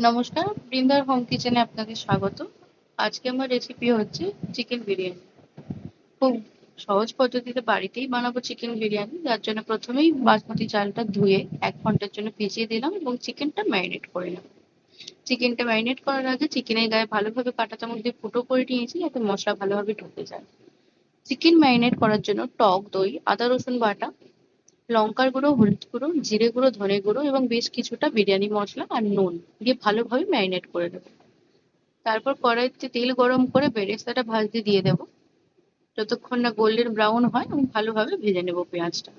নমস্কার, বৃন্দার হোম কিচেনে আপনাদের স্বাগত। আজকে আমার রেসিপি হচ্ছে চিকেন বিরিয়ানি। খুব সহজ পদ্ধতিতে বাড়িতেই বানাবো চিকেন বিরিয়ানি। যার জন্য প্রথমেই বাসমতি চালটা ধুয়ে এক ঘণ্টার জন্য ভিজিয়ে দিলাম এবং চিকেনটা ম্যারিনেট করে নিলাম। চিকেনটা ম্যারিনেট করার আগে চিকেনের গায়ে ভালোভাবে কাঁটা চামচ দিয়ে ফুটো করে নিয়েছি যাতে মশলা ভালোভাবে ঢুকে যায়। চিকেন ম্যারিনেট করার জন্য টক দই, আদা রসুন বাটা লঙ্কার গুঁড়ো, হলুদ গুঁড়ো, জিরে গুঁড়ো, ধনে গুঁড়ো এবং বেশ কিছুটা বিরিয়ানি মশলা আর নুন দিয়ে ভালোভাবে ম্যারিনেট করে দেবো তারপর কড়াইতে তেল গরম করে বেরেস্তাটা ভাজতে দিয়ে দেবো। যতক্ষণ না গোল্ডেন ব্রাউন হয়, আমি ভালোভাবে ভেজে নেব পেঁয়াজটা।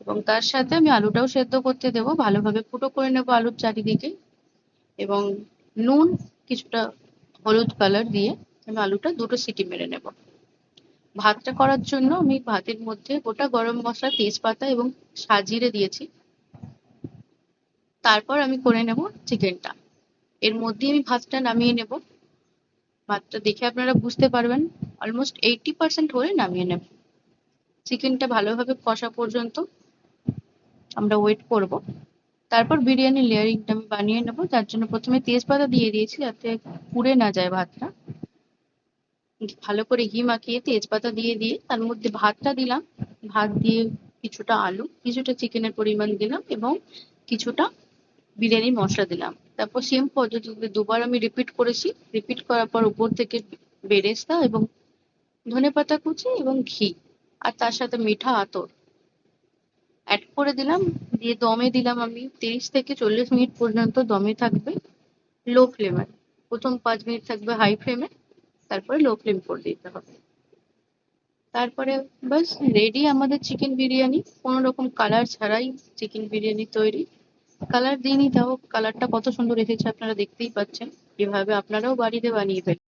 এবং তার সাথে আমি আলুটাও সেদ্ধ করতে দেবো। ভালোভাবে ফুটো করে নেব আলুর চারিদিকে। এবং নুন কিছুটা হলুদ কালার দিয়ে আমি আলুটা দুটো সিটি মেরে নেব। ভাতটা করার জন্য আমি ভাতের মধ্যে গোটা গরম মশলা, তেজপাতা এবং সাজিরে দিয়েছি। তারপর আমি করে নেব চিকেনটা। এর মধ্যে আমি ভাতটা নামিয়ে নেব। ভাতটা দেখে আপনারা বুঝতে পারবেন অলমোস্ট এইটটি পার্সেন্ট হলে নামিয়ে নেব। চিকেনটা ভালোভাবে কষা পর্যন্ত আমরা ওয়েট করব। তারপর বিরিয়ানি লেয়ারিংটা আমি বানিয়ে নেব। যার জন্য প্রথমে তেজপাতা দিয়ে দিয়েছি যাতে পুড়ে না যায় ভাতটা। ভালো করে ঘি মাখিয়ে তেজপাতা দিয়ে দিয়ে তার মধ্যে ভাতটা দিলাম। ভাত দিয়ে কিছুটা আলু, কিছুটা চিকেনের পরিমাণ দিলাম এবং কিছুটা বিরিয়ানির মশলা দিলাম। তারপর সেম পদ্ধতিতে দুবার আমি রিপিট করেছি। রিপিট করার পর উপর থেকে বেরেস্তা এবং ধনে পাতা কুচি এবং ঘি আর তার সাথে মিঠা আতর। অ্যাড করে দিলাম। দিয়ে দমে দিলাম আমি তিরিশ থেকে চল্লিশ মিনিট পর্যন্ত দমে থাকবে। লো ফ্লেমে প্রথম পাঁচ মিনিট থাকবে হাই ফ্লেমে তারপরে লো ফ্লেম করে দিতে হবে। তারপরে বাস রেডি আমাদের চিকেন বিরিয়ানি। কোনো রকম কালার ছাড়াই চিকেন বিরিয়ানি তৈরি। কালার দিইনি তাও কালারটা কত সুন্দর এসেছে আপনারা দেখতেই পাচ্ছেন। এভাবে আপনারাও বাড়িতে বানিয়ে ফেলুন।